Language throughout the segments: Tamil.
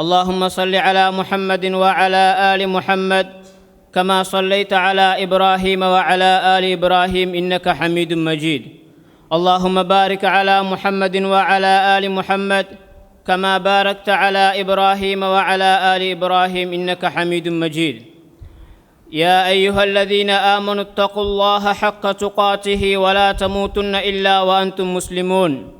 اللهم صل على محمد وعلى آل محمد كما صليت على إبراهيم وعلى آل إبراهيم إنك حميد مجيد. اللهم بارك على محمد وعلى آل محمد كما باركت على إبراهيم وعلى آل إبراهيم إنك حميد مجيد. يا أيها الذين آمنوا اتقوا الله حق تقاته ولا تموتن إلا وأنتم مسلمون.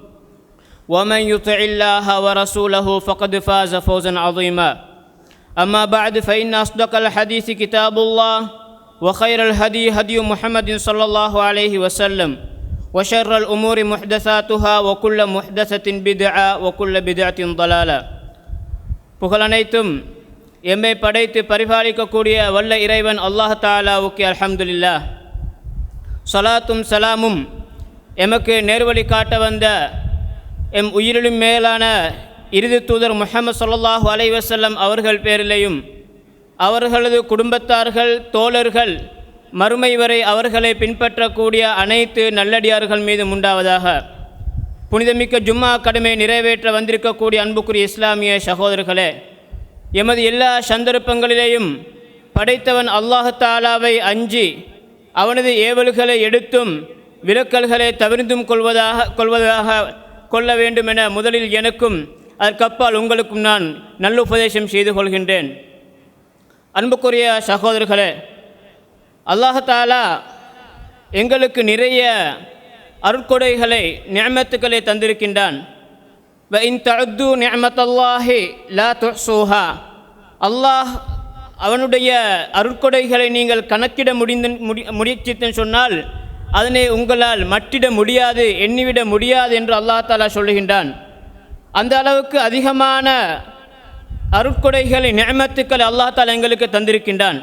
ومن يطع الله ورسوله فقد فاز فوزا عظيما أما بعد فإن أصدق الحديث كتاب الله وخير الهدي هدي محمد صلى الله عليه وسلم وشر الأمور محدثاتها وكل محدثة بدعة وكل بدعة ضلالة புகழனைத்தும் எம்மை படைத்து பரிபாலிக்கக்கூடிய வல்ல இறைவன் அல்லாஹ் தாலாவுக்கு அல்ஹம்துலில்லா சலாத்தும் சலாமும் எமக்கு நேர்வழி காட்ட வந்த எம் உயிரிலும் மேலான இறுதி தூதர் முஹமது சொல்லாஹு அலைவசல்லம் அவர்கள் பேரிலேயும் அவர்களது குடும்பத்தார்கள் தோழர்கள் மறுமை வரை அவர்களை பின்பற்றக்கூடிய அனைத்து நல்லடியார்கள் மீது உண்டாவதாக. புனிதமிக்க ஜும்மா கடமை நிறைவேற்ற வந்திருக்கக்கூடிய அன்புக்குரிய இஸ்லாமிய சகோதரர்களே எமது எல்லா சந்தர்ப்பங்களிலேயும் படைத்தவன் அல்லாஹாலாவை அஞ்சி அவனது ஏவல்களை எடுத்தும் விலக்கல்களை தவிர்த்தும் கொள்வதாக கொள்வதாக கொள்ள வேண்டுமென முதலில் எனக்கும் அதற்கப்பால் உங்களுக்கும் நான் நல்லுபதேசம் செய்து கொள்கின்றேன். அன்புக்குரிய சகோதரர்களே அல்லாஹாலா எங்களுக்கு நிறைய அருட்கொடைகளை நியமத்துக்களை தந்திருக்கின்றான். வ நியமத்தல்லாஹி லா அல்லாஹ் அவனுடைய அருட்கொடைகளை நீங்கள் கணக்கிட முடிந்து முடி முயற்சித்தன் சொன்னால் அதனை உங்களால் மட்டிட முடியாது எண்ணிவிட முடியாது என்று அல்லாஹ் தாலா சொல்லுகின்றான். அந்த அளவுக்கு அதிகமான அருட்கொடைகளை நியமத்துக்களை அல்லாஹ் தாலா எங்களுக்கு தந்திருக்கின்றான்.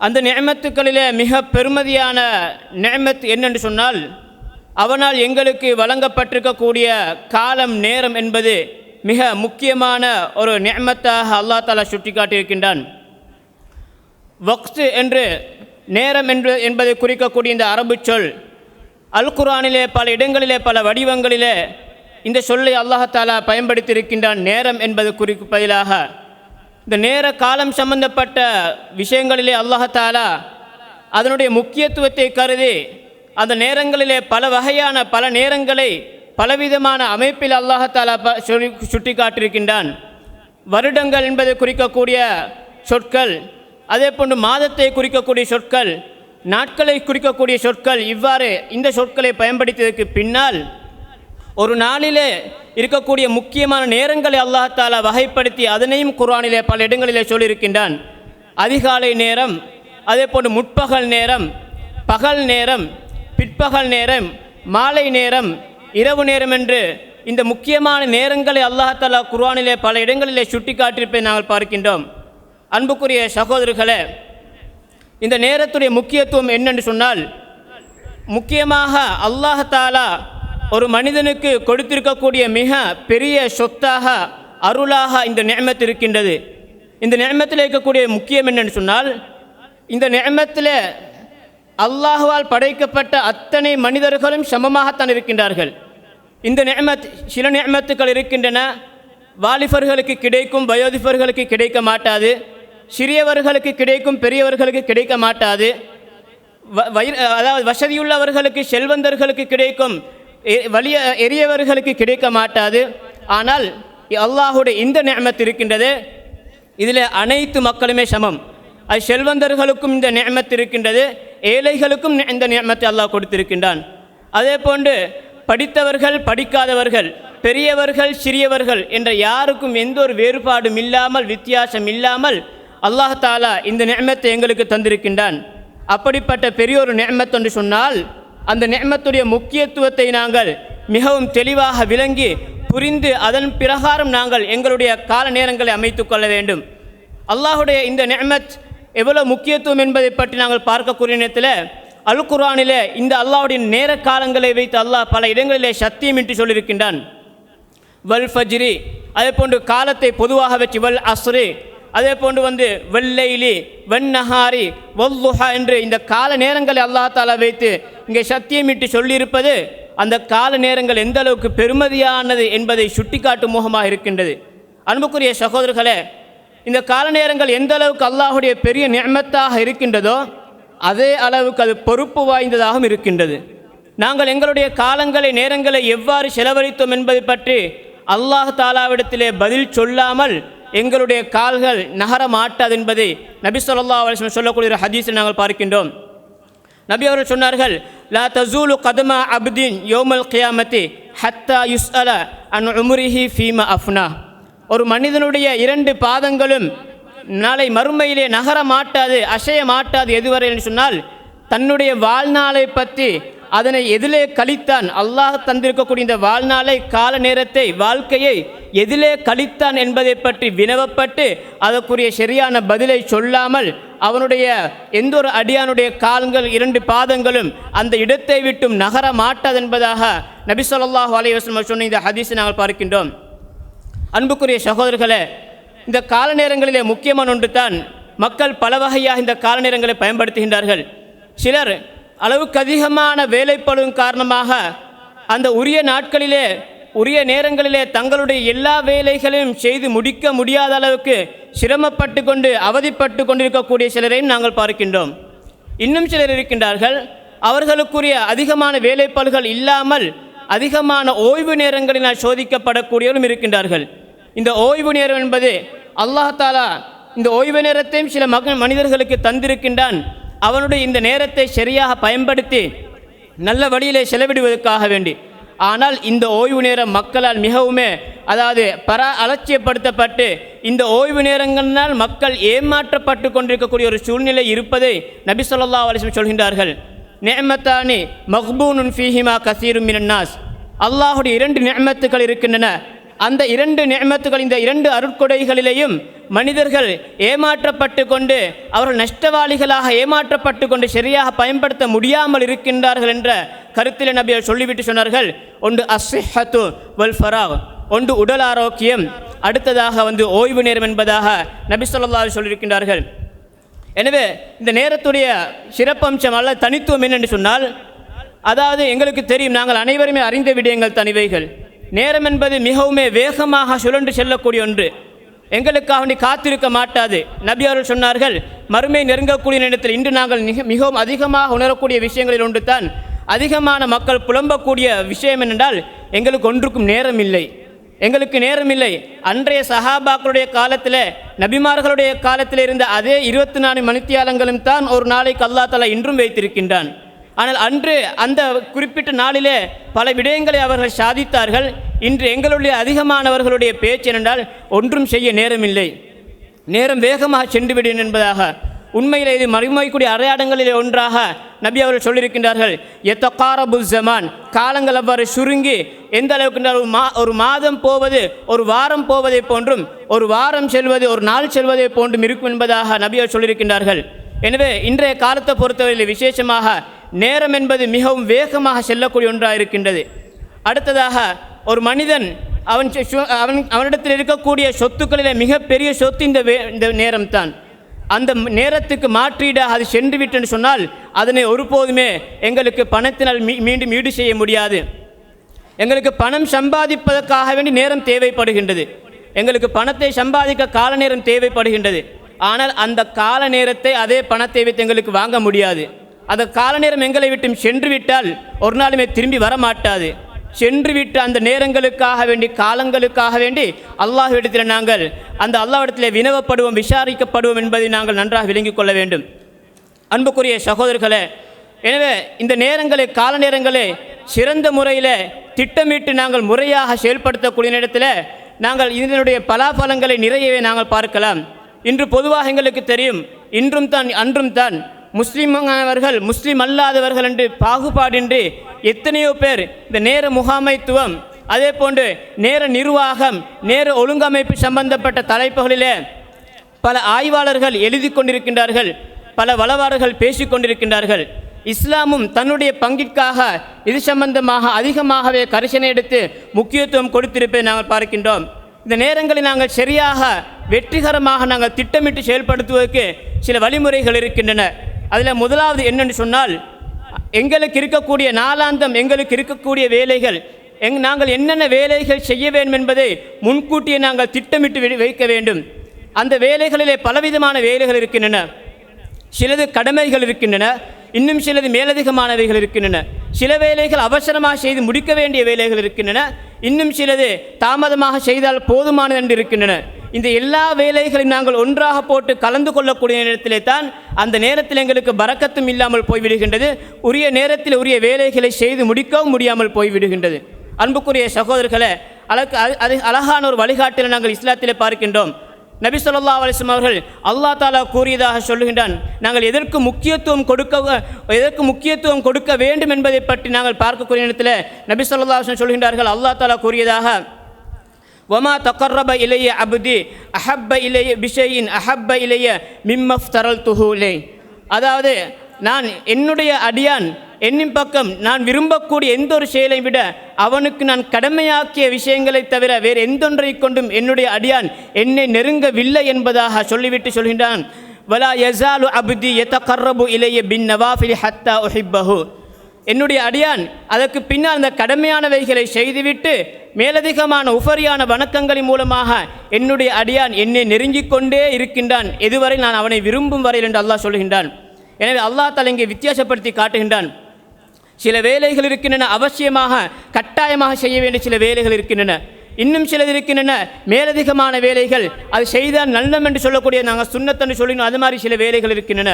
அந்த நியமத்துக்களிலே மிக பெருமதியான நியமத் என்னென்று சொன்னால் அவனால் எங்களுக்கு வழங்கப்பட்டிருக்கக்கூடிய காலம் நேரம் என்பது மிக முக்கியமான ஒரு நியமத்தாக அல்லா தாலா சுட்டி காட்டியிருக்கின்றான் வக்து என்று நேரம் என்று என்பதை குறிக்கக்கூடிய இந்த அரபு சொல் அல் குரானிலே பல இடங்களிலே பல வடிவங்களிலே இந்த சொல்லை அல்லாஹாலா பயன்படுத்தியிருக்கின்றான். நேரம் என்பது குறிக்கு பதிலாக இந்த நேர காலம் சம்பந்தப்பட்ட விஷயங்களிலே அல்லாஹாலா அதனுடைய முக்கியத்துவத்தை கருதி அந்த நேரங்களிலே பல வகையான பல நேரங்களை பலவிதமான அமைப்பில் அல்லாஹாலா ப சொல்லி சுட்டி காட்டியிருக்கின்றான் வருடங்கள் என்பதை குறிக்கக்கூடிய சொற்கள் அதே போன்று மாதத்தை குறிக்கக்கூடிய சொற்கள் நாட்களை குறிக்கக்கூடிய சொற்கள் இவ்வாறு இந்த சொற்களை பயன்படுத்தியதற்கு பின்னால் ஒரு நாளிலே இருக்கக்கூடிய முக்கியமான நேரங்களை அல்லாஹாலா வகைப்படுத்தி அதனையும் குர்ஆனிலே பல இடங்களிலே சொல்லியிருக்கின்றான். அதிகாலை நேரம் அதே போன்று முற்பகல் நேரம் பகல் நேரம் பிற்பகல் நேரம் மாலை நேரம் இரவு நேரம் என்று இந்த முக்கியமான நேரங்களை அல்லாஹாலா குர்ஆனிலே பல இடங்களிலே சுட்டி காட்டியிருப்பதை நாங்கள் பார்க்கின்றோம். அன்புக்குரிய சகோதரர்களே இந்த நேரத்துடைய முக்கியத்துவம் என்னென்று சொன்னால் முக்கியமாக அல்லாஹாலா ஒரு மனிதனுக்கு கொடுத்திருக்கக்கூடிய மிக பெரிய சொத்தாக அருளாக இந்த நேமத்து இருக்கின்றது. இந்த நேமத்தில் இருக்கக்கூடிய முக்கியம் என்னென்னு சொன்னால் இந்த நேமத்தில் அல்லாஹுவால் படைக்கப்பட்ட அத்தனை மனிதர்களும் சமமாகத்தான் இருக்கின்றார்கள். இந்த நேமத் சில நேமத்துக்கள் இருக்கின்றன வாலிபர்களுக்கு கிடைக்கும் வயோதிபர்களுக்கு கிடைக்க மாட்டாது. சிறியவர்களுக்கு கிடைக்கும் பெரியவர்களுக்கு கிடைக்க மாட்டாது. அதாவது வசதியுள்ளவர்களுக்கு செல்வந்தர்களுக்கு கிடைக்கும் வலிய எரியவர்களுக்கு கிடைக்க மாட்டாது. ஆனால் அல்லாஹுடைய இந்த நேமத்து இருக்கின்றது. இதில் அனைத்து மக்களுமே சமம். அது செல்வந்தர்களுக்கும் இந்த நேமத்து இருக்கின்றது. ஏழைகளுக்கும் இந்த நேமத்தை அல்லாஹ் கொடுத்திருக்கின்றான். அதே போன்று படித்தவர்கள் படிக்காதவர்கள் பெரியவர்கள் சிறியவர்கள் என்ற யாருக்கும் எந்த ஒரு வேறுபாடும் இல்லாமல் வித்தியாசம் இல்லாமல் அல்லாஹ் தாலா இந்த நியமத்தை எங்களுக்கு தந்திருக்கின்றான். அப்படிப்பட்ட பெரிய ஒரு நியமத் என்று சொன்னால் அந்த நியமத்துடைய முக்கியத்துவத்தை நாங்கள் மிகவும் தெளிவாக விளங்கி புரிந்து அதன் பிரகாரம் நாங்கள் எங்களுடைய கால நேரங்களை அமைத்து கொள்ள வேண்டும். அல்லாஹுடைய இந்த நியமத் எவ்வளோ முக்கியத்துவம் என்பதை பற்றி நாங்கள் பார்க்கக்கூடிய நேரத்தில் அல் குர்ஆனிலே இந்த அல்லாஹுடைய நேர காலங்களை வைத்து அல்லாஹ் பல இடங்களிலே சத்தியமின்றி சொல்லியிருக்கின்றான். வல் ஃபஜ்ரி அதே போன்று காலத்தை பொதுவாக வச்சு வல் அஸ்ரி அதே போன்று வந்து வெள்ளைலி வெண்ணஹாரி வல்லுஹா என்று இந்த கால நேரங்களை அல்லாஹ் தாலா வைத்து இங்கே சத்தியமிட்டு சொல்லியிருப்பது அந்த கால நேரங்கள் எந்த அளவுக்கு பெருமதியானது என்பதை சுட்டிக்காட்டும் முகமாக இருக்கின்றது. அன்புக்குரிய சகோதரர்களே இந்த கால நேரங்கள் எந்த அளவுக்கு அல்லாஹுடைய பெரிய நியமத்தாக இருக்கின்றதோ அதே அளவுக்கு அது பொறுப்பு வாய்ந்ததாகவும் இருக்கின்றது. நாங்கள் எங்களுடைய காலங்களை நேரங்களை எவ்வாறு செலவழித்தோம் என்பதை பற்றி அல்லாஹ் தாலாவிடத்திலே பதில் சொல்லாமல் எங்களுடைய கால்கள் நகர மாட்டாது என்பதை நபி சொல்லா அலைஹி சொல்லக்கூடிய ஒரு ஹதீஸில் நாங்கள் பார்க்கின்றோம். நபி அவர்கள் சொன்னார்கள் லா தசூலு கதமா அப்தின் யோமல் கியாமத்தி ஹத்தா யுஸ்அல அன் உம்ரிஹி ஃபீம அஃப்னா. ஒரு மனிதனுடைய இரண்டு பாதங்களும் நாளை மறுமையிலே நகர மாட்டாது அசைய மாட்டாது எதுவரை? என்று சொன்னால் தன்னுடைய வாழ்நாளை பற்றி அதனை எதிலே கழித்தான். அல்லாஹ் தந்திருக்கக்கூடிய இந்த வாழ்நாளை கால நேரத்தை வாழ்க்கையை எதிலே கழித்தான் என்பதை பற்றி வினவப்பட்டு அதற்குரிய சரியான பதிலை சொல்லாமல் அவனுடைய எந்த ஒரு அடியானுடைய கால்கள் இரண்டு பாதங்களும் அந்த இடத்தை விட்டும் நகர மாட்டாது என்பதாக நபி சொல்லாஹு அலைஹி சொன்ன இந்த ஹதீஸை நாங்கள் பார்க்கின்றோம். அன்புக்குரிய சகோதரர்களே இந்த கால நேரங்களிலே முக்கியமான ஒன்று தான் மக்கள் பல வகையாக இந்த கால நேரங்களை பயன்படுத்துகின்றார்கள். சிலர் அளவுக்கு அதிகமான வேலைப்பளும் காரணமாக அந்த உரிய நாட்களிலே உரிய நேரங்களிலே தங்களுடைய எல்லா வேலைகளையும் செய்து முடிக்க முடியாத அளவுக்கு சிரமப்பட்டு கொண்டு அவதிப்பட்டு கொண்டிருக்கக்கூடிய சிலரையும் நாங்கள் பார்க்கின்றோம். இன்னும் சிலர் இருக்கின்றார்கள். அவர்களுக்குரிய அதிகமான வேலைப்பளுகள் இல்லாமல் அதிகமான ஓய்வு நேரங்களினால் சோதிக்கப்படக்கூடியவரும் இருக்கின்றார்கள். இந்த ஓய்வு நேரம் என்பது அல்லாஹ் தாலா இந்த ஓய்வு நேரத்தையும் சில மக மனிதர்களுக்கு தந்திருக்கின்றான். அவனுடைய இந்த நேரத்தை சரியாக பயன்படுத்தி நல்ல வழியிலே செலவிடுவதற்காக வேண்டி. ஆனால் இந்த ஓய்வு நேரம் மக்களால் மிகவுமே அதாவது பரா அலட்சியப்படுத்தப்பட்டு இந்த ஓய்வு நேரங்களினால் மக்கள் ஏமாற்றப்பட்டு கொண்டிருக்கக்கூடிய ஒரு சூழ்நிலை இருப்பதை நபி சொல்லா அலிஸ்லம் சொல்கின்றார்கள். நேமத்தானி மக்பூனுன் ஃபீஹிமா கசீரும் மினன்னாஸ் அல்லாஹுடைய இரண்டு நேமத்துக்கள் இருக்கின்றன. அந்த இரண்டு நியமத்துகள் இந்த இரண்டு அருட்கொடைகளிலேயும் மனிதர்கள் ஏமாற்றப்பட்டு கொண்டு அவர்கள் நஷ்டவாளிகளாக ஏமாற்றப்பட்டு கொண்டு சரியாக பயன்படுத்த முடியாமல் இருக்கின்றார்கள் என்ற கருத்தில் நபியர் சொல்லிவிட்டு சொன்னார்கள். ஒன்று அஸ்ஹத்து வல் ஃபராக் ஒன்று உடல் ஆரோக்கியம் அடுத்ததாக வந்து ஓய்வு நேரம் என்பதாக நபி சொல்லா சொல்லியிருக்கின்றார்கள். எனவே இந்த நேரத்துடைய சிறப்பம்சம் அல்ல தனித்துவம் என்னென்று சொன்னால் அதாவது எங்களுக்கு தெரியும் நாங்கள் அனைவருமே அறிந்த விடயங்கள் தனிவைகள். நேரம் என்பது மிகவுமே வேகமாக சுழன்று செல்லக்கூடிய ஒன்று. எங்களுக்காக நீ காத்திருக்க மாட்டாது. நபி அவர்கள் சொன்னார்கள் மறுமை நெருங்கக்கூடிய நேரத்தில் இன்று நாங்கள் மிக மிகவும் அதிகமாக உணரக்கூடிய விஷயங்களில் ஒன்று தான் அதிகமான மக்கள் புலம்பக்கூடிய விஷயம் என்னென்றால் எங்களுக்கு ஒன்றுக்கும் நேரம் இல்லை எங்களுக்கு நேரமில்லை. அன்றைய சஹாபாக்களுடைய காலத்தில் நபிமார்களுடைய காலத்தில் இருந்த அதே இருபத்தி நாலு மணித்தியாலங்களும் தான் ஒரு நாளைக்கு அல்லா தலா இன்றும் வைத்திருக்கின்றான். ஆனால் அன்று அந்த குறிப்பிட்ட நாளிலே பல விடயங்களை அவர்கள் சாதித்தார்கள். இன்று எங்களுடைய அதிகமானவர்களுடைய பேச்சு என்னென்றால் ஒன்றும் செய்ய நேரமில்லை. நேரம் வேகமாக சென்றுவிடும் என்பதாக. உண்மையில் இது மறுமைக்குரிய அடையாளங்களிலே ஒன்றாக நபி அவர்கள் சொல்லியிருக்கின்றார்கள். எத்தகாரபு ஜமான். காலங்கள் அவ்வாறு சுருங்கி எந்த அளவுக்கு ஒரு மா ஒரு மாதம் போவது ஒரு வாரம் போவதை போன்றும் ஒரு வாரம் செல்வது ஒரு நாள் செல்வதை போன்றும் இருக்கும் என்பதாக நபி அவர் சொல்லியிருக்கின்றார்கள். எனவே இன்றைய காலத்தை பொறுத்தவரையில் விசேஷமாக நேரம் என்பது மிகவும் வேகமாக செல்லக்கூடிய ஒன்றாக இருக்கின்றது. அடுத்ததாக ஒரு மனிதன் அவன் அவன் அவனிடத்தில் இருக்கக்கூடிய சொத்துக்களில் மிகப்பெரிய சொத்து இந்த வே இந்த நேரம்தான். அந்த நேரத்துக்கு மாற்றீடாக அது சென்று விட்டேன்னு சொன்னால் அதனை ஒருபோதுமே எங்களுக்கு பணத்தினால் மீ மீண்டும் ஈடு செய்ய முடியாது. எங்களுக்கு பணம் சம்பாதிப்பதற்காக வேண்டி நேரம் தேவைப்படுகின்றது. எங்களுக்கு பணத்தை சம்பாதிக்க கால நேரம் தேவைப்படுகின்றது. ஆனால் அந்த கால நேரத்தை அதே பணத்தை வைத்து எங்களுக்கு வாங்க முடியாது. அந்த கால நேரம் எங்களை விட்டும் சென்று விட்டால் ஒரு நாளுமே திரும்பி வர மாட்டாது சென்றுவிட்ட அந்த நேரங்களுக்காக வேண்டி காலங்களுக்காக வேண்டி அல்லாஹ்விடத்தில் நாங்கள் அந்த அல்லாஹ்விடத்தில் வினவப்படுவோம் விசாரிக்கப்படுவோம் என்பதை நாங்கள் நன்றாக விளங்கிக் கொள்ள வேண்டும். அன்புக்குரிய சகோதரர்களே எனவே இந்த நேரங்களை கால நேரங்களை சிறந்த முறையில் திட்டமிட்டு நாங்கள் முறையாக செயல்படுத்தக்கூடிய நேரத்தில் நாங்கள் இதனுடைய பலாபலங்களை நிறையவே நாங்கள் பார்க்கலாம். இன்று பொதுவாக எங்களுக்கு தெரியும் இன்றும் தான் அன்றும் தான் முஸ்லிமானவர்கள் முஸ்லிம் அல்லாதவர்கள் என்று பாகுபாடின்றி எத்தனையோ பேர் இந்த நேர முகாமைத்துவம் அதே போன்று நேர நிர்வாகம் நேர ஒழுங்கமைப்பு சம்பந்தப்பட்ட தலைப்புகளிலே பல ஆய்வாளர்கள் எழுதி கொண்டிருக்கின்றார்கள் பல வளவாளர்கள் பேசிக் கொண்டிருக்கின்றார்கள். இஸ்லாமும் தன்னுடைய பங்கிற்காக இது சம்பந்தமாக அதிகமாகவே கரிசனை எடுத்து முக்கியத்துவம் கொடுத்திருப்பதை நாங்கள் பார்க்கின்றோம். இந்த நேரங்களை நாங்கள் சரியாக வெற்றிகரமாக நாங்கள் திட்டமிட்டு செயல்படுத்துவதற்கு சில வழிமுறைகள் இருக்கின்றன. அதில் முதலாவது என்னென்னு சொன்னால் எங்களுக்கு இருக்கக்கூடிய நாளாந்தம் எங்களுக்கு இருக்கக்கூடிய வேலைகள் எங் நாங்கள் என்னென்ன வேலைகள் செய்ய வேண்டும் என்பதை முன்கூட்டியே நாங்கள் திட்டமிட்டு வைக்க வேண்டும். அந்த வேலைகளிலே பலவிதமான வேலைகள் இருக்கின்றன. சிலது கடமைகள் இருக்கின்றன. இன்னும் சிலது மேலதிகமானவைகள் இருக்கின்றன. சில வேலைகள் அவசரமாக செய்து முடிக்க வேண்டிய வேலைகள் இருக்கின்றன. இன்னும் சிலது தாமதமாக செய்தால் போதுமானது என்று இருக்கின்றன. இந்த எல்லா வேலைகளையும் நாங்கள் ஒன்றாக போட்டு கலந்து கொள்ளக்கூடிய நேரத்திலே தான் அந்த நேரத்தில் எங்களுக்கு பறக்கத்தும் இல்லாமல் போய்விடுகின்றது. உரிய நேரத்தில் உரிய வேலைகளை செய்து முடிக்கவும் முடியாமல் போய்விடுகின்றது. அன்புக்குரிய சகோதரர்களை அழகு அது அது அழகான ஒரு வழிகாட்டில் நாங்கள் இஸ்லாத்திலே பார்க்கின்றோம். நபி சொல்லா அலிஸ்லாம் அவர்கள் அல்லாஹ் தாலா கூறியதாக சொல்லுகின்றான் நாங்கள் எதற்கு முக்கியத்துவம் கொடுக்க எதற்கு முக்கியத்துவம் கொடுக்க வேண்டும் என்பதை பற்றி நாங்கள் பார்க்கக்கூடிய நேரத்தில் நபி சொல்லா சொல்கின்றார்கள் அல்லாஹ் தாலா கூறியதாக ஒமா தொக்கர்ரப இலைய அபுதி அஹப்ப இலைய பிஷையின் அஹப்ப இலைய மிம்மஃப் தரல் துஹூலே அதாவது நான் என்னுடைய அடியான் என்னின் பக்கம் நான் விரும்பக்கூடிய எந்த ஒரு செயலை விட அவனுக்கு நான் கடமையாக்கிய விஷயங்களைத் தவிர வேறு எந்தொன்றை கொண்டும் என்னுடைய அடியான் என்னை நெருங்கவில்லை என்பதாக சொல்லிவிட்டு சொல்கின்றான். வலா யசாலு அபுதி எத்தகர்ரபு இலைய பின் நவாஃபிலி ஹத்தா ஒஹிப்பஹூ என்னுடைய அடியான் அதற்கு பின்னால் அந்த கடமையானவைகளை செய்துவிட்டு மேலதிகமான உபரியான வணக்கங்களின் மூலமாக என்னுடைய அடியான் என்னை நெருங்கிக் கொண்டே இருக்கின்றான். எதுவரை நான் அவனை விரும்பும் வரையில் என்று அல்லாஹ் சொல்கின்றான். எனவே அல்லாஹ் தலை இங்கே வித்தியாசப்படுத்தி காட்டுகின்றான். சில வேலைகள் இருக்கின்றன அவசியமாக கட்டாயமாக செய்ய வேண்டிய சில வேலைகள் இருக்கின்றன. இன்னும் சிலது இருக்கின்றன மேலதிகமான வேலைகள் அது செய்தால் நல்லம் என்று சொல்லக்கூடிய நாங்கள் சுண்ணத்தன்று சொல்லினோம் அது மாதிரி சில வேலைகள் இருக்கின்றன.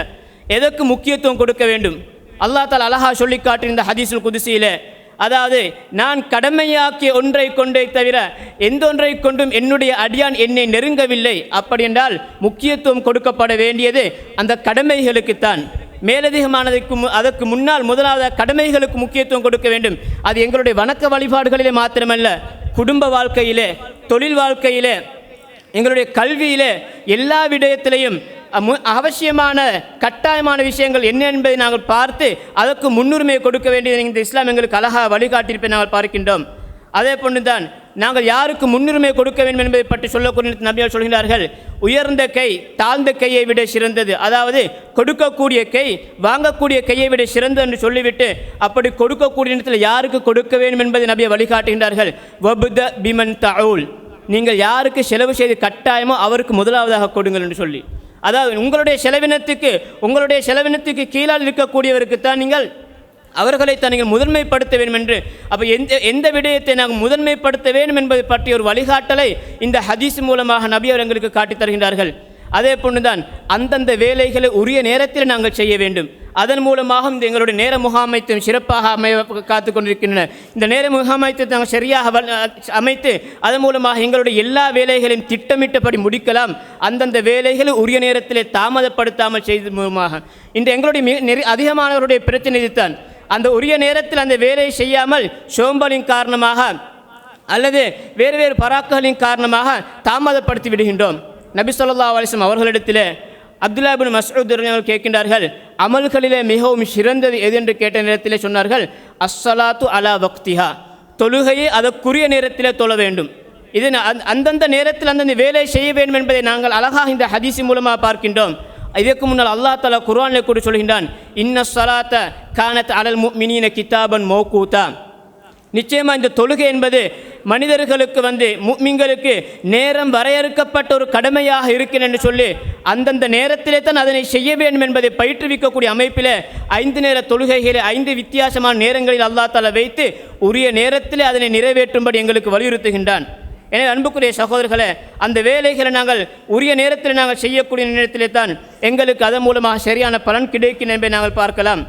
எதற்கு முக்கியத்துவம் கொடுக்க வேண்டும்? அல்லாஹ் தால் அழகா சொல்லி காட்டியிருந்த ஹதீஸுல் குதிசியிலே அதாவது நான் கடமையாக்கிய ஒன்றை கொண்டே தவிர எந்த ஒன்றை கொண்டும் என்னுடைய அடியான் என்னை நெருங்கவில்லை. அப்படி என்றால் முக்கியத்துவம் கொடுக்கப்பட வேண்டியது அந்த கடமைகளுக்குத்தான். மேலதிகமானதுக்கு மு- அதற்கு முன்னால் முதலாவது கடமைகளுக்கு முக்கியத்துவம் கொடுக்க வேண்டும். அது எங்களுடைய வணக்க வழிபாடுகளிலே மாத்திரமல்ல குடும்ப வாழ்க்கையிலே தொழில் வாழ்க்கையிலே எங்களுடைய கல்வியிலே எல்லா விடயத்திலையும் அவசியமான கட்டாயமான விஷயங்கள் என்ன என்பதை நாங்கள் பார்த்து அதற்கு முன்னுரிமை கொடுக்க வேண்டியது இந்த இஸ்லாம் எங்களுக்கு அழகாக வழிகாட்டியிருப்பதை நாங்கள் பார்க்கின்றோம். அதே போன்றுதான் நாங்கள் யாருக்கு முன்னுரிமை கொடுக்க வேண்டும் என்பதை பற்றி சொல்லக்கூடிய நபியால் சொல்கிறார்கள் உயர்ந்த கை தாழ்ந்த கையை விட சிறந்தது. அதாவது கொடுக்கக்கூடிய கை வாங்கக்கூடிய கையை விட சிறந்தது என்று சொல்லிவிட்டு அப்படி கொடுக்கக்கூடிய இடத்தில் யாருக்கு கொடுக்க வேண்டும் என்பதை நபியை வழிகாட்டுகின்றார்கள். வபுத பிமன் தவுல் நீங்கள் யாருக்கு செலவு செய்து கட்டாயமோ அவருக்கு முதலாவதாக கொடுங்கள் என்று சொல்லி. அதாவது உங்களுடைய செலவினத்துக்கு உங்களுடைய செலவினத்துக்கு கீழால் இருக்கக்கூடியவருக்கு தான் நீங்கள் அவர்களை தான் நீங்கள் முதன்மைப்படுத்த வேண்டும் என்று அப்போ எந்த எந்த விடயத்தை நாங்கள் முதன்மைப்படுத்த வேண்டும் என்பதை பற்றிய ஒரு வழிகாட்டலை இந்த ஹதீஸ் மூலமாக நபி அவர் எங்களுக்கு காட்டித் தருகின்றார்கள் அதே போன்றுதான் அந்தந்த வேலைகளை உரிய நேரத்தில் நாங்கள் செய்ய வேண்டும். அதன் மூலமாக இந்த எங்களுடைய நேர முகாமைத்துவம் சிறப்பாக அமை காத்து கொண்டிருக்கின்றன. இந்த நேர முகாமைத்துவத்தை நாங்கள் சரியாக அமைத்து அதன் மூலமாக எங்களுடைய எல்லா வேலைகளையும் திட்டமிட்டபடி முடிக்கலாம். அந்தந்த வேலைகளை உரிய நேரத்திலே தாமதப்படுத்தாமல் செய்தது மூலமாக. இன்று எங்களுடைய மிக அதிகமானவருடைய பிரச்சனை இதுதான். அந்த உரிய நேரத்தில் அந்த வேலையை செய்யாமல் சோம்பலின் காரணமாக அல்லது வேறு வேறு பராக்குகளின் காரணமாக தாமதப்படுத்தி விடுகின்றோம். நபி ஸல்லல்லாஹு அலைஹி அவர்களிடத்திலே அப்துல்லா பின் மசூத் அவர்கள் கேட்கின்றார்கள் அமல்களிலே மிகவும் சிறந்தது எது? என்று கேட்ட நேரத்திலே சொன்னார்கள் அஸ்ஸலாத்து அலா பக்திஹா தொழுகையை அதற்குரிய நேரத்திலே தொழ வேண்டும். இது அந்த- அந்தந்த நேரத்தில் அந்தந்த வேலை செய்ய வேண்டும் என்பதை நாங்கள் அழகாக இந்த ஹதீசி மூலமாக பார்க்கின்றோம். இதற்கு முன்னால் அல்லாஹ் தலா குர்ஆனில் கூட சொல்கின்றான் இன்ன சலாத்த கானத் அலல் முஃமினீன கிதாபன் மௌகூதா. நிச்சயமாக இந்த தொழுகை என்பது மனிதர்களுக்கு வந்து முக்மிங்களுக்கு நேரம் வரையறுக்கப்பட்ட ஒரு கடமையாக இருக்கிறது என்று சொல்லி அந்தந்த நேரத்திலே தான் அதனை செய்ய வேண்டும் என்பதை பயிற்றுவிக்கக்கூடிய அமைப்பில் ஐந்து நேர தொழுகைகளை ஐந்து வித்தியாசமான நேரங்களில் அல்லா தாலா வைத்து உரிய நேரத்திலே அதனை நிறைவேற்றும்படி எங்களுக்கு வலியுறுத்துகின்றான். எனவே அன்புக்குரிய சகோதரர்களே அந்த வேலைகளை நாங்கள் உரிய நேரத்தில் நாங்கள் செய்யக்கூடிய நேரத்திலே தான் எங்களுக்கு அதன் மூலமாக சரியான பலன் கிடைக்கும் என்பதை நாங்கள் பார்க்கலாம்.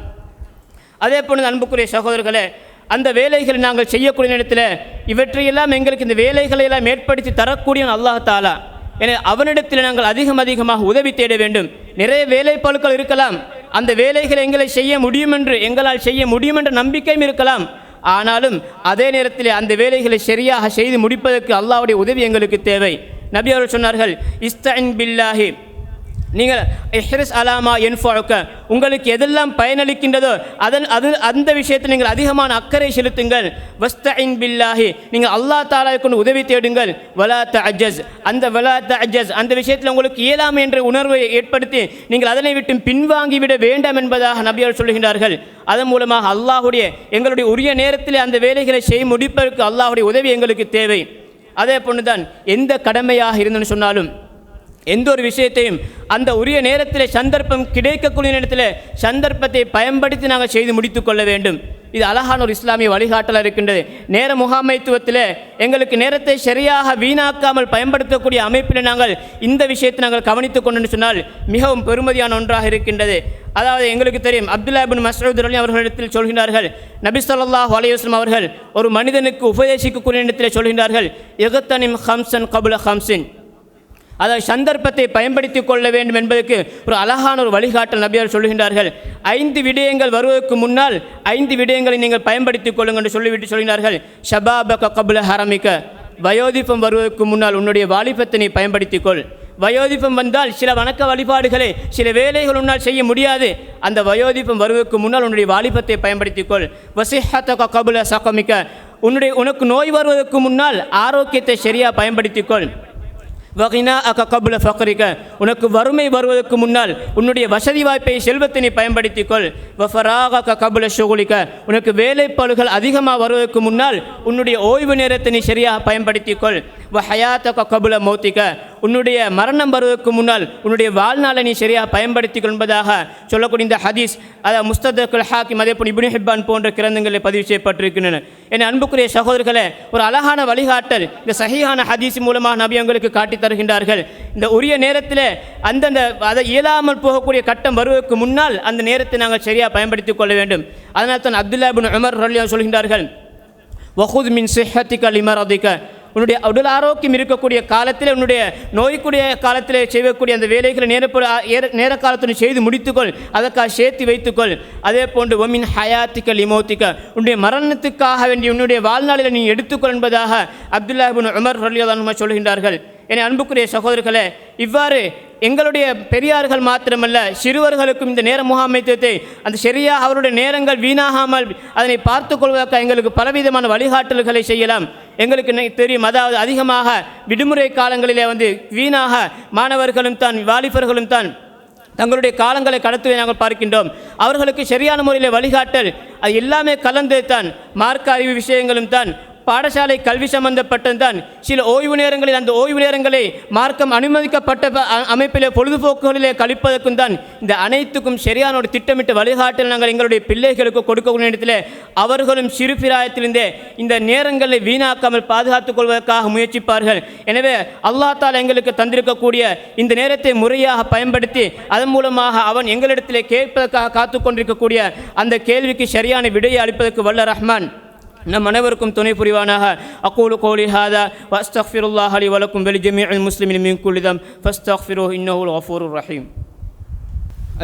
அதே போன்று அன்புக்குரிய சகோதரர்களே அந்த வேலைகளை நாங்கள் செய்யக்கூடிய நேரத்தில் இவற்றையெல்லாம் எங்களுக்கு இந்த வேலைகளை எல்லாம் ஏற்படுத்தி தரக்கூடியவன் அல்லாஹாலா என அவனிடத்தில் நாங்கள் அதிகம் அதிகமாக உதவி தேட வேண்டும். நிறைய வேலைப்பழுக்கள் இருக்கலாம். அந்த வேலைகளை எங்களை செய்ய முடியும் என்று எங்களால் செய்ய முடியும் என்ற நம்பிக்கையும் இருக்கலாம். ஆனாலும் அதே நேரத்தில் அந்த வேலைகளை சரியாக செய்து முடிப்பதற்கு அல்லாவுடைய உதவி எங்களுக்கு தேவை. நபி அவர்கள் சொன்னார்கள் இஸ்தன் பில்லாஹி. நீங்கள் இஹ்ரிஸ் அலாமா என்ஃபாக்க உங்களுக்கு எதெல்லாம் பயனளிக்கின்றதோ அதன் அது அந்த விஷயத்தில் நீங்கள் அதிகமான அக்கறை செலுத்துங்கள். வஸ்தஇன் பில்லாஹி நீங்கள் அல்லாஹ் தாலா கொண்டு உதவி தேடுங்கள். வலா அஜஸ் அந்த வலா அஜஸ் அந்த விஷயத்தில் உங்களுக்கு இயலாமை என்ற உணர்வை ஏற்படுத்தி நீங்கள் அதனை விட்டு பின்வாங்கி விட வேண்டாம் என்பதாக நபியார் சொல்கின்றார்கள். அதன் மூலமாக அல்லாஹுடைய எங்களுடைய உரிய நேரத்தில் அந்த வேலைகளை செய்ய முடிப்பதற்கு அல்லாஹுடைய உதவி எங்களுக்கு தேவை. அதே போன்றுதான் எந்த கடமையாக இருந்துன்னு சொன்னாலும் எந்த ஒரு விஷயத்தையும் அந்த உரிய நேரத்தில் சந்தர்ப்பம் கிடைக்கக்கூடிய நேரத்தில் சந்தர்ப்பத்தை பயன்படுத்தி நாங்கள் செய்து முடித்து கொள்ள வேண்டும். இது அழகான ஒரு இஸ்லாமிய வழிகாட்டலாக இருக்கின்றது. நேர முகாமைத்துவத்தில் எங்களுக்கு நேரத்தை சரியாக வீணாக்காமல் பயன்படுத்தக்கூடிய அமைப்பில் நாங்கள் இந்த விஷயத்தை நாங்கள் கவனித்துக் கொண்டு சொன்னால் மிகவும் பெருமதியான ஒன்றாக இருக்கின்றது. அதாவது எங்களுக்கு தெரியும் அப்துல்லா பின் மசூத் அலி அவர்களிடத்தில் சொல்கிறார்கள் நபி ஸல்லல்லாஹு அவர்கள் ஒரு மனிதனுக்கு உபதேசிக்கக்கூடிய இடத்தில் சொல்கின்றார்கள் எகத்தனிம் ஹம்சன் கபுல ஹம்சின் அதாவது சந்தர்ப்பத்தை பயன்படுத்தி கொள்ள வேண்டும் என்பதற்கு ஒரு அழகான ஒரு வழிகாட்டல் நபியார் சொல்கின்றார்கள் ஐந்து விடயங்கள் வருவதற்கு முன்னால் ஐந்து விடயங்களை நீங்கள் பயன்படுத்திக் கொள்ளுங்கள் என்று சொல்லிவிட்டு சொல்கிறார்கள் ஷபாபக கபுல ஹரமிக்க. வயோதிப்பம் வருவதற்கு முன்னால் உன்னுடைய வாலிபத்தை நீ பயன்படுத்திக் கொள். வயோதிப்பம் வந்தால் சில வணக்க வழிபாடுகளை சில வேலைகள் உன்னால் செய்ய முடியாது. அந்த வயோதிப்பம் வருவதற்கு முன்னால் உன்னுடைய வாலிபத்தை பயன்படுத்திக் கொள். வசிஹத்தக கபுல சகமிக்க. உன்னுடைய உனக்கு நோய் வருவதற்கு முன்னால் ஆரோக்கியத்தை சரியாக பயன்படுத்திக் கொள். வகினா அக்க கபுல ஃபக்ரிக. உனக்கு வறுமை வருவதற்கு முன்னால் உன்னுடைய வசதி வாய்ப்பை செல்வத்தை நீ பயன்படுத்திக் கொள் வஃபராக க கபுல ஷுகுலிக்க உனக்கு வேலைப்பாடுகள் அதிகமாக வருவதற்கு முன்னால் உன்னுடைய ஓய்வு நேரத்தை நீ சரியாக பயன்படுத்திக் கொள் வ ஹயாத்த கபுல மௌத்திக்க உன்னுடைய மரணம் வருவதற்கு முன்னால் உன்னுடைய வாழ்நாளை நீ சரியாக பயன்படுத்திக் கொள்வதாக சொல்லக்கூடிய இந்த ஹதீஸ் அதாவது முஸ்ததுல் ஹாக்கிம் அதே போல் இபின் ஹிப்பான் போன்ற கிரந்தங்களில் பதிவு செய்யப்பட்டிருக்கின்றன. என் அன்புக்குரிய சகோதரர்களை ஒரு அழகான வழிகாட்டல் இந்த சகியான ஹதீஸ் மூலமாக நபி அவங்களுக்கு காட்டி தருகின்றார்கள். இந்த உரிய நேரத்தில் அந்தந்த அதை இயலாமல் போகக்கூடிய கட்டம் வருவதற்கு முன்னால் அந்த நேரத்தை நாங்கள் சரியாக பயன்படுத்திக் கொள்ள வேண்டும். அதனால் தான் அப்துல்லா பின் உமர் ரலியா சொல்கின்றார்கள் வஹூத் மின் சிஹத்திக லிமரதிக்க உன்னுடைய உடல் ஆரோக்கியம் இருக்கக்கூடிய காலத்தில் உன்னுடைய நோய்க்குடைய காலத்தில் செய்யக்கூடிய அந்த வேலைகளை நேரப்ப ஏற- நேர காலத்துடன் செய்து முடித்துக்கொள். அதற்காக சேர்த்து வைத்துக்கொள். அதே போன்று ஒமின் ஹயாத்திக்க லிமோத்திக்க உன்னுடைய மரணத்துக்காக வேண்டி உன்னுடைய வாழ்நாளில் நீ எடுத்துக்கொள் என்பதாக அப்துல்லாஹிபின் உமர் ரலியல்லாஹு சொல்கின்றார்கள். என அன்புக்குரிய சகோதரர்களே இவ்வாறு எங்களுடைய பெரியார்கள் மாத்திரமல்ல சிறுவர்களுக்கும் இந்த நேர முகாமைத்துவத்தை அந்த சரியாக அவருடைய நேரங்கள் வீணாகாமல் அதனை பார்த்து கொள்வதற்காக எங்களுக்கு பலவிதமான வழிகாட்டல்களை செய்யலாம். எங்களுக்கு தெரியும். அதாவது அதிகமாக விடுமுறை காலங்களிலே வந்து வீணாக மாணவர்களும் தான் வாலிபர்களும் தான் தங்களுடைய காலங்களை கடத்துவதை நாங்கள் பார்க்கின்றோம். அவர்களுக்கு சரியான முறையில் வழிகாட்டல் அது எல்லாமே கலந்து தான் மார்க்க அறிவு விஷயங்களும் தான் பாடசாலை கல்வி சம்பந்தப்பட்டதுதான். சில ஓய்வு நேரங்களில் அந்த ஓய்வு நேரங்களை மார்க்கம் அனுமதிக்கப்பட்ட அமைப்பிலே பொழுதுபோக்குகளிலே கழிப்பதற்கும் தான் இந்த அனைத்துக்கும் சரியான ஒரு திட்டமிட்ட வழிகாட்டல் நாங்கள் எங்களுடைய பிள்ளைகளுக்கு கொடுக்கக்கூடிய இடத்திலே அவர்களும் சிறு பிராயத்திலிருந்தே இந்த நேரங்களை வீணாக்காமல் பாதுகாத்துக் கொள்வதற்காக முயற்சிப்பார்கள். எனவே அல்லாஹ் தால் எங்களுக்கு தந்திருக்கக்கூடிய இந்த நேரத்தை முறையாக பயன்படுத்தி அதன் மூலமாக அவன் எங்களிடத்திலே கேட்பதற்காக காத்து கொண்டிருக்கக்கூடிய அந்த கேள்விக்கு சரியான விடையை அளிப்பதற்கு வல்ல ரஹ்மான். நம் அனைவருக்கும் துணை புரிவானாக அக்கூலு கோலி ஹாதா வஸ்தக்ஃபிருல்லாஹ் அலி வலக்கும் வெளி ஜமீஅல் முஸ்லிமின் மின் குல்லிதம் ஃபஸ்தக்ஃபிரு இன்னஹுல் கஃபூருர் ரஹீம்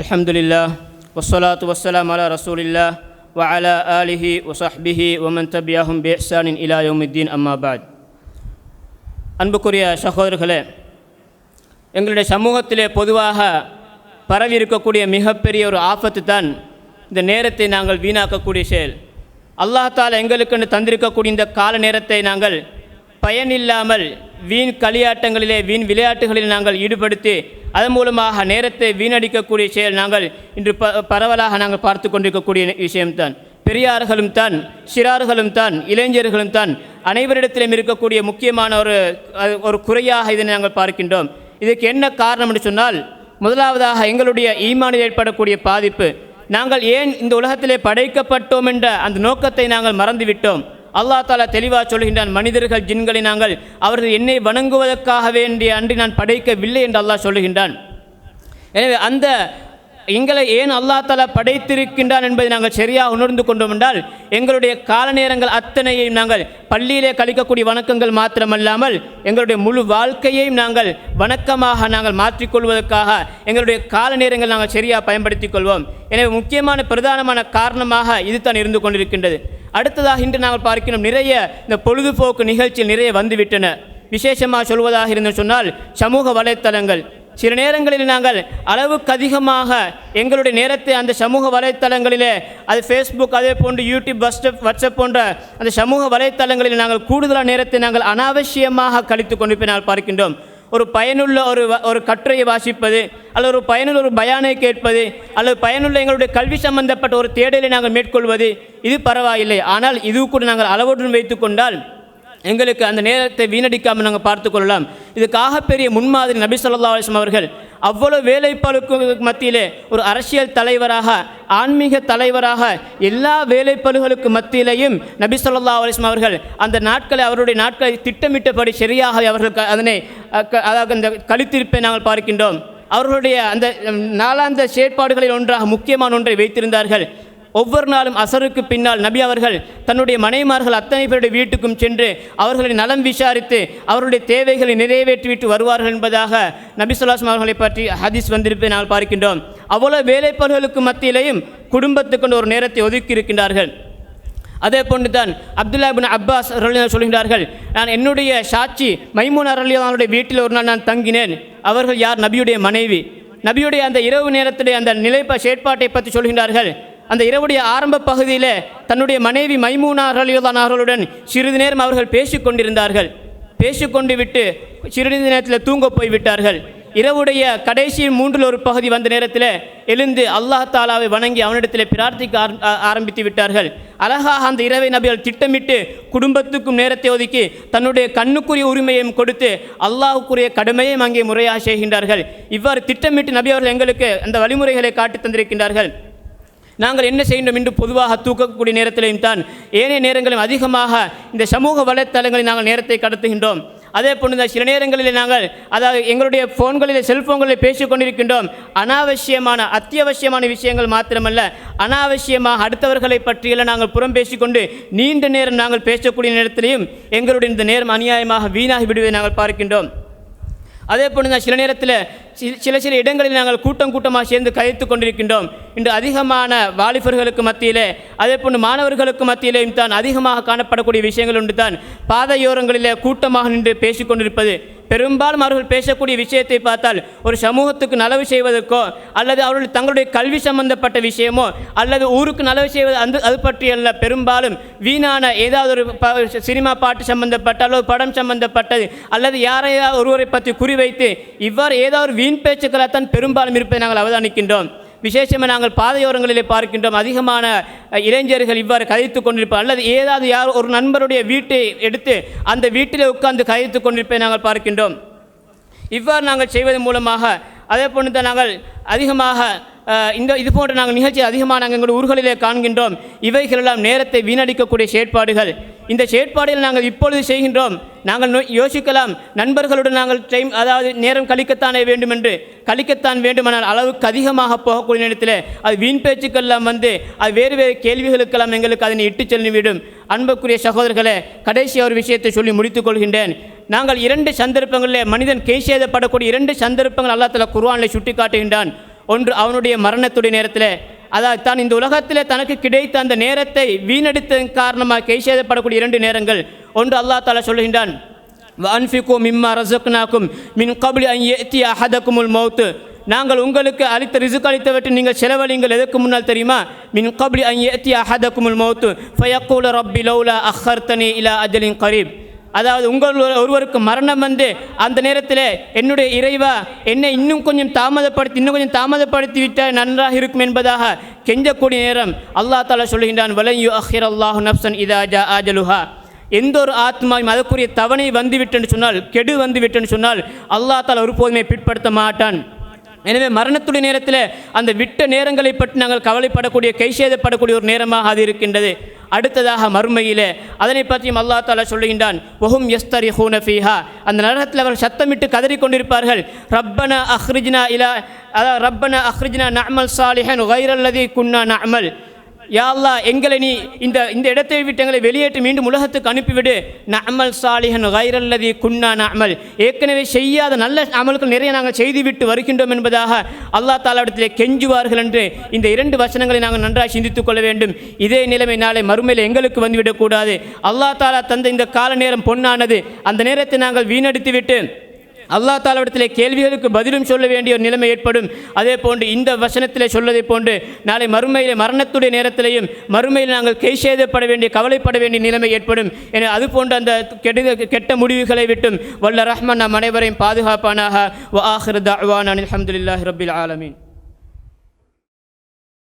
அல்ஹம்துலில்லாஹ் வஸ்ஸலாத்து வஸ்ஸலாம் அலா ரசூலில்லாஹ் وعلى آله وصحبه ومن تبعهم بإحسان إلى يوم الدين أما بعد அன்புக்குரிய சகோதரர்களே எங்களுடைய சமூகத்திலே பொதுவாக பரவி இருக்கக்கூடிய மிகப்பெரிய ஒரு ஆபத்து தான் இந்த நேரத்தை நாங்கள் வீணாக்கக்கூடிய செயல் அல்லாஹ் தாலா தந்திருக்கக்கூடிய இந்த கால நேரத்தை நாங்கள் பயனில்லாமல் வீண் களியாட்டங்களிலே வீண் விளையாட்டுகளில் நாங்கள் ஈடுபடுத்தி அதன் மூலமாக நேரத்தை வீணடிக்கக்கூடிய செயல் நாங்கள் இன்று ப பரவலாக நாங்கள் பார்த்து கொண்டிருக்கக்கூடிய விஷயம்தான். பெரியார்களும் தான் சிறார்களும் தான் இளைஞர்களும் தான் அனைவரிடத்திலும் இருக்கக்கூடிய முக்கியமான ஒரு அது ஒரு குறையாக இதனை நாங்கள் பார்க்கின்றோம். இதுக்கு என்ன காரணம் என்று சொன்னால் முதலாவதாக எங்களுடைய ஈமானில் ஏற்படக்கூடிய பாதிப்பு நாங்கள் ஏன் இந்த உலகத்திலே படைக்கப்பட்டோம் என்ற அந்த நோக்கத்தை நாங்கள் மறந்துவிட்டோம். அல்லாஹ் தாலா தெளிவாக சொல்கின்றான் மனிதர்கள் ஜின்களை நாங்கள் அவர்கள் என்னை வணங்குவதற்காக வேண்டிய அன்றி நான் படைக்கவில்லை என்று அல்லாஹ் சொல்லுகின்றான். எனவே அந்த எங்களை ஏன் அல்லா தாலா படைத்திருக்கின்றான் என்பதை நாங்கள் சரியாக உணர்ந்து கொண்டோம் என்றால் எங்களுடைய கால நேரங்கள் அத்தனையையும் நாங்கள் பள்ளியிலே கழிக்கக்கூடிய வணக்கங்கள் மாத்திரமல்லாமல் எங்களுடைய முழு வாழ்க்கையையும் நாங்கள் வணக்கமாக நாங்கள் மாற்றிக்கொள்வதற்காக எங்களுடைய கால நேரங்கள் நாங்கள் சரியாக பயன்படுத்திக் கொள்வோம். எனவே முக்கியமான பிரதானமான காரணமாக இதுதான் இருந்து கொண்டிருக்கின்றது. அடுத்ததாக இன்று நாங்கள் பார்க்கிறோம் நிறைய இந்த பொழுதுபோக்கு நிகழ்ச்சியில் நிறைய வந்துவிட்டன. விசேஷமாக சொல்வதாக இருந்து சொன்னால் சமூக வலைத்தளங்கள் சில நேரங்களில் நாங்கள் அளவுக்கு அதிகமாக எங்களுடைய நேரத்தை அந்த சமூக வலைத்தளங்களிலே அது ஃபேஸ்புக் அதே போன்று யூடியூப் வாட்ஸ்அப் வாட்ஸ்அப் போன்ற அந்த சமூக வலைத்தளங்களில் நாங்கள் கூடுதலான நேரத்தை நாங்கள் அனாவசியமாக கழித்து கொண்டு நாங்கள் பார்க்கின்றோம். ஒரு பயனுள்ள ஒரு வ- ஒரு கட்டுரையை வாசிப்பது அல்லது ஒரு பயனுள்ள ஒரு பயானை கேட்பது அல்லது பயனுள்ள எங்களுடைய கல்வி சம்பந்தப்பட்ட ஒரு தேடலை நாங்கள் மேற்கொள்வது இது பரவாயில்லை. ஆனால் இது கூட நாங்கள் அளவுடன் வைத்து கொண்டால் எங்களுக்கு அந்த நேரத்தை வீணடிக்காமல் நாங்கள் பார்த்து கொள்ளலாம். இதுக்காக பெரிய முன்மாதிரி நபி சொல்லா அலிஸ்லாம் அவர்கள் அவ்வளோ வேலைப்பழுக்கு மத்தியிலே ஒரு அரசியல் தலைவராக ஆன்மீக தலைவராக எல்லா வேலைப்பழுகளுக்கு மத்தியிலையும் நபி சொல்லா அலிஸ்லாம் அவர்கள் அந்த நாட்களை அவருடைய நாட்களை திட்டமிட்டபடி சரியாக அவர்கள் அதனை க- அதாவது அந்த கழித்திருப்பை நாங்கள் பார்க்கின்றோம். அவர்களுடைய அந்த நாளாந்த செயற்பாடுகளில் ஒன்றாக முக்கியமான ஒன்றை வைத்திருந்தார்கள். ஒவ்வொரு நாளும் அசருக்கு பின்னால் நபி அவர்கள் தன்னுடைய மனைமார்கள் அத்தனை பேருடைய வீட்டுக்கும் சென்று அவர்களை நலம் விசாரித்து அவருடைய தேவைகளை நிறைவேற்றிவிட்டு வருவார்கள் என்பதாக நபி சொல்லாஸ்லாம் அவர்களை பற்றி ஹதீஸ் வந்திருப்பதை நாங்கள் பார்க்கின்றோம். அவ்வளோ வேலைப்பாடுகளுக்கு மத்தியிலேயும் குடும்பத்துக்கு ஒரு நேரத்தை ஒதுக்கி இருக்கின்றார்கள். அதே போன்று தான் அப்துல்லா பின் அப்பாஸ் அவர்கள் சொல்கின்றார்கள் நான் என்னுடைய சாட்சி மைமூன் அரளியானுடைய வீட்டில் ஒரு நாள் நான் தங்கினேன். அவர்கள் யார்? நபியுடைய மனைவி. நபியுடைய அந்த இரவு நேரத்துடைய அந்த நிலைப்ப செயற்பாட்டை பற்றி சொல்கின்றார்கள் அந்த இரவுடைய ஆரம்ப பகுதியில் தன்னுடைய மனைவி மைமூனா அரளியதான் அவர்களுடன் சிறிது நேரம் அவர்கள் பேசிக்கொண்டிருந்தார்கள். பேசிக்கொண்டு விட்டு சிறிது நேரத்தில் தூங்க போய்விட்டார்கள். இரவுடைய கடைசி மூன்றில் ஒரு பகுதி வந்த நேரத்தில் எழுந்து அல்லாஹ் தாலாவை வணங்கி அவனிடத்தில் பிரார்த்திக்க ஆரம்பித்து விட்டார்கள். அழகாக அந்த இரவை நபிகள் திட்டமிட்டு குடும்பத்துக்கும் நேரத்தை ஒதுக்கி தன்னுடைய கண்ணுக்குரிய உரிமையையும் கொடுத்து அல்லாஹுக்குரிய கடமையையும் அங்கே முறையாக செய்கின்றார்கள். இவ்வாறு திட்டமிட்டு நபி அவர்கள் எங்களுக்கு அந்த வழிமுறைகளை காட்டி தந்திருக்கின்றார்கள். நாங்கள் என்ன செய்யணும் என்று பொதுவாக தூக்கக்கூடிய நேரத்திலையும் தான் ஏனைய நேரங்களிலும் அதிகமாக இந்த சமூக வலைத்தளங்களில் நாங்கள் நேரத்தை கடத்துகின்றோம். அதே போன்று சில நேரங்களில் நாங்கள் அதாவது எங்களுடைய ஃபோன்களில் செல்ஃபோன்களில் பேசிக்கொண்டிருக்கின்றோம் அனாவசியமான அத்தியாவசியமான விஷயங்கள் மாத்திரமல்ல அனாவசியமாக அடுத்தவர்களை பற்றியெல்லாம் நாங்கள் புறம் பேசிக்கொண்டு நீண்ட நேரம் நாங்கள் பேசக்கூடிய நேரத்திலையும் எங்களுடைய இந்த நேரம் அநியாயமாக வீணாகி விடுவதை நாங்கள் பார்க்கின்றோம். அதே போன்று சில நேரத்தில் சில சில இடங்களில் நாங்கள் கூட்டம் கூட்டமாக சேர்ந்து கதைத்து கொண்டிருக்கின்றோம். இன்று அதிகமான வாலிபர்களுக்கு மத்தியிலே அதே போன்று மாணவர்களுக்கு மத்தியிலேயும் தான் அதிகமாக காணப்படக்கூடிய விஷயங்கள் உண்டு தான் பாதையோரங்களிலே கூட்டமாக நின்று பேசிக்கொண்டிருப்பது. பெரும்பாலும் அவர்கள் பேசக்கூடிய விஷயத்தை பார்த்தால் ஒரு சமூகத்துக்கு நலவு செய்வதற்கோ அல்லது அவர்கள் தங்களுடைய கல்வி சம்பந்தப்பட்ட விஷயமோ அல்லது ஊருக்கு நலவு செய்வது அந்த அது பற்றியல்ல பெரும்பாலும் வீணான ஏதாவது ஒரு ப சினிமா பாட்டு சம்பந்தப்பட்ட அல்லது படம் சம்பந்தப்பட்டது அல்லது யாரையாவது ஒருவரை பற்றி குறிவைத்து இவ்வாறு ஏதாவது ஒரு வீண் பேச்சுக்களாகத்தான் பெரும்பாலும் இருப்பதை நாங்கள் அவதானிக்கின்றோம். விசேஷமாக நாங்கள் பாதையோரங்களிலே பார்க்கின்றோம். அதிகமான இளைஞர்கள் இவ்வாறு கதைத்து கொண்டிருப்பார். அல்லது ஏதாவது யார் ஒரு நண்பருடைய வீட்டை எடுத்து அந்த வீட்டிலே உட்கார்ந்து கதைத்து கொண்டிருப்பதை நாங்கள் பார்க்கின்றோம். இவ்வாறு நாங்கள் செய்வதன் மூலமாக அதே போன்று தான் நாங்கள் அதிகமாக இந்த இது போன்ற நாங்கள் நிகழ்ச்சி அதிகமாக நாங்கள் எங்கள் ஊர்களிலே காண்கின்றோம். இவைகளெல்லாம் நேரத்தை வீணடிக்கக்கூடிய செயற்பாடுகள். இந்த செயற்பாடுகள் நாங்கள் இப்பொழுது செய்கின்றோம். நாங்கள் யோசிக்கலாம். நண்பர்களுடன் நாங்கள் டைம் அதாவது நேரம் கழிக்கத்தானே வேண்டும் என்று கழிக்கத்தான் வேண்டுமானால் அளவுக்கு அதிகமாக போகக்கூடிய நேரத்தில் அது வீண் பேச்சுக்கெல்லாம் வந்து அது வேறு வேறு கேள்விகளுக்கெல்லாம் எங்களுக்கு அதனை இட்டு செல்லிவிடும். அன்புக்குரிய சகோதரர்களே கடைசி ஒரு விஷயத்தை சொல்லி முடித்துக் கொள்கின்றேன். நாங்கள் இரண்டு சந்தர்ப்பங்களில் மனிதன் கை செய்தப்படக்கூடிய இரண்டு சந்தர்ப்பங்கள் அல்லாத்தில் தஆலா சுட்டி காட்டுகின்றான் ஒன்று அவனுடைய மரணத்துடைய நேரத்தில். அதாவது தான் இந்த உலகத்திலே தனக்கு கிடைத்த அந்த நேரத்தை வீணடித்ததன் காரணமாக கைசேதப்படக்கூடிய இரண்டு நேரங்கள். ஒன்று அல்லாஹ் தாலா சொல்கின்றான் வன்ஃபிகோ மிம்மா ரசக்னாக்கும் மின் கபலி அன் ஏத்தி அஹதக்குமுல் மௌத்து. நாங்கள் உங்களுக்கு அளித்த ரிசுக் அளித்தவற்றை நீங்கள் செலவழிங்கள் எதற்கு முன்னால் தெரியுமா? மின் கபலி அன் ஏத்தி அஹதக்குமுல் மௌத்து. ஃபயக்கூல ரப்பி லௌலா அஹர்தனி இலா அஜலின் கரீப். அதாவது உங்கள் ஒருவருக்கு மரணம் வந்து அந்த நேரத்தில் என்னுடைய இறைவா என்னை இன்னும் கொஞ்சம் தாமதப்படுத்தி இன்னும் கொஞ்சம் தாமதப்படுத்தி விட்டால் நன்றாக இருக்கும் என்பதாக கெஞ்சக்கூடிய நேரம் அல்லாஹ் தாலா சொல்கின்றான் வலையு அஹிர் அல்லாஹு நப்சன் இதா ஜா ஆஜலுஹா எந்த ஒரு ஆத்மாவும் அதற்குரிய தவணை வந்துவிட்டேன்னு சொன்னால் கெடு வந்துவிட்டேன்னு சொன்னால் அல்லாஹ் தாலா ஒருபோதுமே பிற்படுத்த மாட்டான். எனவே மரணத்துடைய நேரத்தில் அந்த விட்ட நேரங்களை பற்றி நாங்கள் கவலைப்படக்கூடிய கைசேதப்படக்கூடிய ஒரு நேரமாக அது இருக்கின்றது. அடுத்ததாக மறுமையிலே அதனை பற்றியும் அல்லா தாலா சொல்லுகின்றான் ஒஹும் எஸ்தரி ஹூனஃபீஹா அந்த நரகத்தில் அவர்கள் சத்தமிட்டு கதறி கொண்டிருப்பார்கள். ரப்பன அஹ்ரிஜ்னா இலா அதாவது ரப்பன அஹ்ரிஜ்னா நஅமல் சாலிஹன் கைரல்லதி குன்னா நஅமல். யா அல்லாஹ் எங்களை நீ இந்த இந்த இடத்தை விட்டு எங்களை வெளியேற்றி மீண்டும் உலகத்துக்கு அனுப்பிவிடு. நஅமல் சாலிஹன் கைரல்லதி குன்னா அமல் ஏற்கனவே செய்யாத நல்ல அமல்கள் நிறைய நாங்கள் செய்துவிட்டு வருகின்றோம் என்பதாக அல்லாஹ் தாலாவிடத்திலே கெஞ்சுவார்கள் என்று இந்த இரண்டு வசனங்களை நாங்கள் நன்றாக சிந்தித்துக் கொள்ள வேண்டும். இதே நிலைமை நாளை மறுமையில் எங்களுக்கு வந்துவிடக்கூடாது அல்லாஹ் தாலா தந்த இந்த கால நேரம் பொன்னானது. அந்த நேரத்தை நாங்கள் வீணடித்துவிட்டு அல்லா அல்லாஹ் தாலாவிடத்திலே கேள்விகளுக்கு பதிலும் சொல்ல வேண்டிய ஒரு நிலைமை ஏற்படும். அதே போன்று இந்த வசனத்திலே சொல்வதை போன்று நாளை மறுமையிலே மரணத்துடைய நேரத்திலேயும் மறுமையில் நாங்கள் கை செய்தப்பட வேண்டிய கவலைப்பட வேண்டிய நிலைமை ஏற்படும். என அது போன்ற அந்த கெடு கெட்ட முடிவுகளை விட்டும். வல்ல ரஹ்மான் நம் அனைவரையும் பாதுகாப்பானாக. வ ஆஹிர் தஅவானா அல்ஹம்துலில்லாஹி ரபில் ஆலமீன்.